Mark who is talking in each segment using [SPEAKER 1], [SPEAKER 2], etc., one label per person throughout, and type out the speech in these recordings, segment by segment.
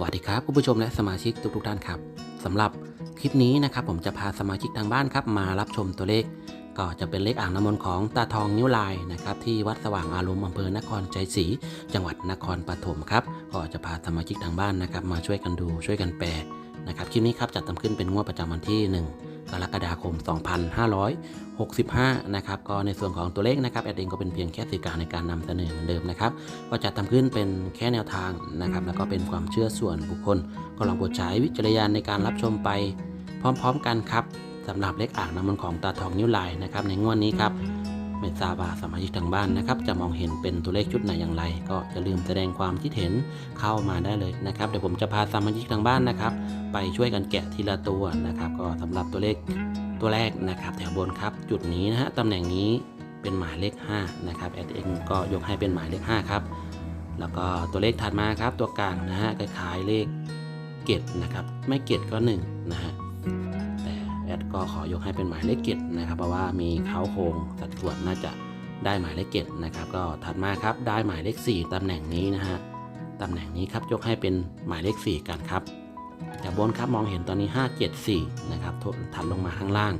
[SPEAKER 1] วัสดีครับคุณผู้ชมและสมาชิกทุกๆท่านครับสำหรับคลิปนี้นะครับผมจะพาสมาชิกทางบ้านครับมารับชมตัวเลข ก็จะเป็นเลขอ่างน้ำมนต์ของตาทองนิ้วลายนะครับที่วัดสว่างอารมณ์อำเภอนครใจศรีจังหวัดนครปฐมครับก็จะพาสมาชิกทางบ้านนะครับมาช่วยกันดูช่วยกันแปลนะครับคลิปนี้ครับจัดทำขึ้นเป็นงวดประจำวันที่ 1 กรกฎาคม 2565 นะครับ ก็ในส่วนของตัวเลขนะครับแอดเองก็เป็นเพียงแค่สื่อกลางในการนำเสนอเหมือนเดิมนะครับ ก็จะทำขึ้นเป็นแค่แนวทางนะครับ แล้วก็เป็นความเชื่อส่วนบุคคล ก็ลองโปรดใช้วิจารณญาณในการรับชมไป พร้อม ๆ กันครับสำหรับเลขอ่างน้ำมันต์ของตาทองนิ้วลายนะครับในงวดนี้ครับ ไม่ทราบว่าสมาชิกทางบ้านนะครับจะมองเห็นเป็นตัวเลขชุดไหนอย่างไร ก็อย่าลืมแสดงความคิดเห็นเข้ามาได้เลยนะครับเดี๋ยวผมจะพาสมาชิกทางบ้านนะครับ ไปช่วยกันแกะทีละตัวนะครับ ก็สำหรับตัวเลขตัวแรกนะครับ แถวบนครับ จุดนี้นะฮะตำแหน่งนี้เป็นหมายเลข5นะครับแอดเองก็ยกให้เป็นหมายเลข5ครับแล้วก็ตัวเลขถัดมาครับตัวกลางนะฮะคล้ายๆเลขเกตนะครับไม่เกตก็1นะฮะ ดก็ขอยกให้เป็นหมายเลขเกตนะครับเพราะว่ามีเขาโครงสัดส่วนน่าจะได้หมายเลขเกตนะครับก็ถัดมาครับได้หมายเลข 4ตำแหน่งนี้นะฮะตำแหน่งนี้ครับยกให้เป็นหมายเลข 4 กันครับจากบนครับมองเห็นตอนนี้ 574นะครับถัดลงมาข้างล่าง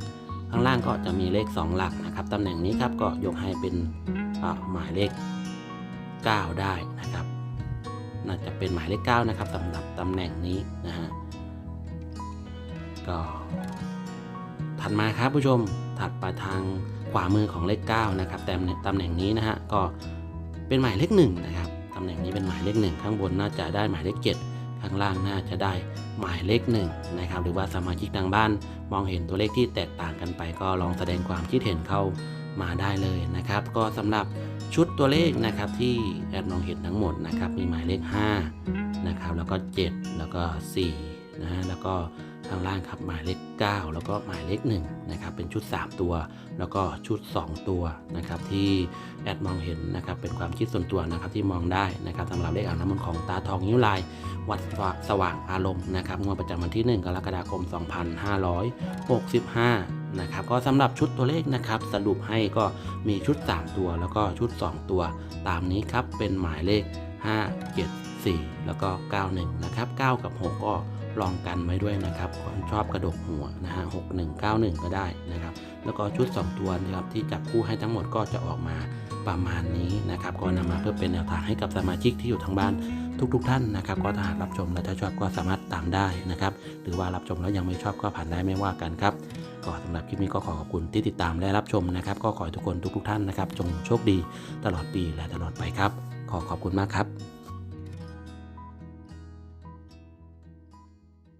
[SPEAKER 1] ข้างล่างก็จะมีเลข 2 หลักนะครับตำแหน่งนี้ครับก็ยกให้เป็นอ่าหมายเลข 9 ได้นะครับน่าจะเป็นหมายเลข 9 นะครับสำหรับตำแหน่งนี้นะฮะก็ ถัดมาครับผู้ชมถัดไปทางขวามือของเลข9นะครับแต่ตำแหน่งนี้นะฮะก็เป็นหมายเลข1นะครับตำแหน่งนี้เป็นหมายเลข1ข้างบนน่าจะได้หมายเลข 7 ข้างล่างน่าจะได้หมายเลข1นะครับหรือว่าสมาชิกทางบ้านมองเห็นตัวเลขที่แตกต่างกันไป ก็ลองแสดงความคิดเห็นเข้ามาได้เลยนะครับ ก็สำหรับชุดตัวเลขนะครับที่แอดมองเห็นทั้งหมดนะครับมีหมายเลข5นะครับแล้วก็ 7 แล้วก็4นะฮะแล้วก็ ข้างล่างครับหมายเลข 9 แล้วก็หมายเลข1นะครับเป็นชุด 3 ตัว แล้วก็ชุด 2 ตัวนะครับที่แอดมองเห็นนะครับเป็นความคิดส่วนตัวนะครับที่มองได้นะครับสำหรับเลขอ่างน้ำมนต์ของตาทองนิ้วลาย วัดสว่างอารมณ์นะครับงวดประจำวันที่ 1 กรกฎาคม 2565นะครับก็สำหรับชุดตัวเลขนะครับสรุปให้ก็มีชุด 3 ตัว แล้วก็ชุด 2 ตัว ตามนี้ครับเป็นหมายเลข 5 7 4 แล้วก็ 91นะครับ9 กับ 6 ก็ ลองกันไว้ด้วยนะครับคนชอบกระดกหัวนะฮะ6 1 9 1ก็ได้นะครับ แล้วก็ชุด 2 ตัวนะครับที่จับคู่ให้ทั้งหมดก็จะออกมาประมาณนี้นะครับ ก็นำมาเพื่อเป็นแนวทางให้กับสมาชิกที่อยู่ทางบ้านทุกๆทท่านนะครับ ก็ถ้าหากรับชมแล้วถ้าชอบก็สามารถตามได้นะครับ หรือว่ารับชมแล้วยังไม่ชอบก็ผ่านได้ไม่ว่ากันครับก็สำหรับคลิปนี้ก็ขอขอบคุณที่ติดตามและรับชมนะครับ ก็ขอให้ทุกคนทุกๆท่านนะครับ จงโชคดีตลอดปีและตลอดไปครับ ขอขอบคุณมากครับ